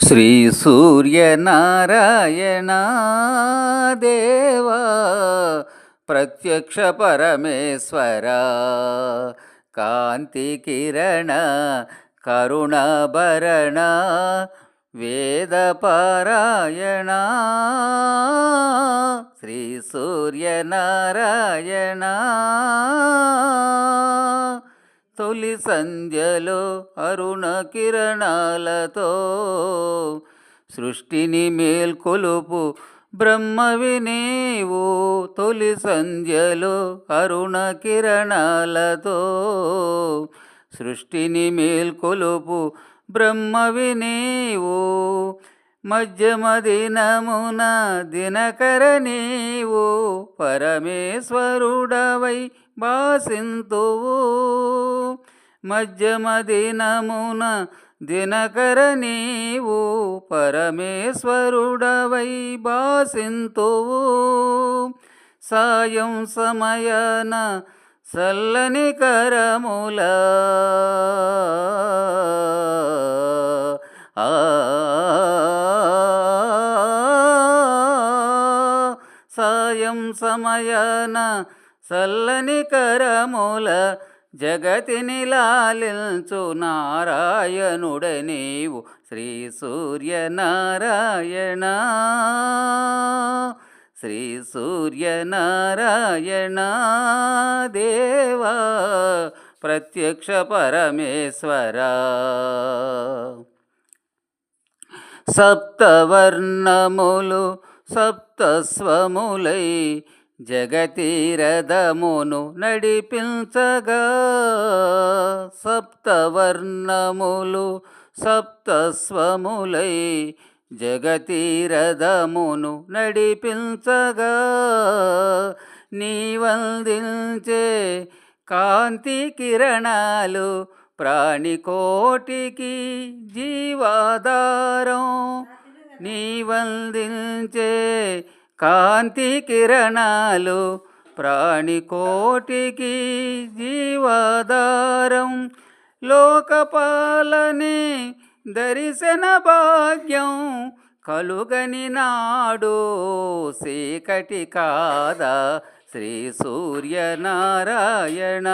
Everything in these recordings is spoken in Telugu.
శ్రీ సూర్యనారాయణ దేవా ప్రత్యక్ష పరమేశ్వర కాంతి కిరణ కరుణభరణ వేద పారాయణ శ్రీ సూర్యనారాయణ తొలి సంధ్యలో అరుణ కిరణాలతో సృష్టిని మేల్కొలుపు బ్రహ్మవి నీవు తొలి సంధ్యలో అరుణ కిరణాలతో సృష్టిని మేల్కొలుపు బ్రహ్మవి నీవు మధ్యమ దినమున దినకర నీవు పరమేశ్వరుడవై భాసింతువు మధ్యమ దినమున దినకర నీవు పరమేశ్వరుడవై భాసింతువు సాయం సమయన చల్లని కరములా సాయం సమయన చల్లని కరముల జగతిని లాలించు నారాయణుడ నీవు శ్రీ సూర్యనారాయణ. శ్రీ సూర్య నారాయణ దేవా ప్రత్యక్ష పరమేశ్వర. సప్తవర్ణములు సప్తస్వములై జగతీరథమును నడిపించగా. సప్తవర్ణములు సప్తస్వములై జగతీరథమును నడిపించగా. నీవందించే కాంతి కిరణాలు ప్రాణికోటికి జీవాధారం. నీవందించే కాంతి కిరణాలు ప్రాణికోటికి జీవాధారం. లోకపాలని దర్శన భాగ్యం కలుగని నాడు సీకటి కాదా శ్రీ సూర్యనారాయణ.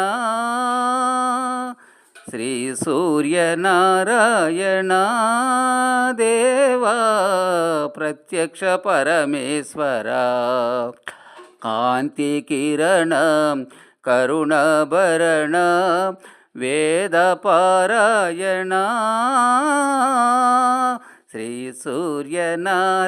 శ్రీ సూర్యనారాయణ. దేవా ప్రత్యక్ష పరమేశ్వర కాంతి కిరణ కరుణభరణ వేద పారాయణ శ్రీ సూర్యనారాయణ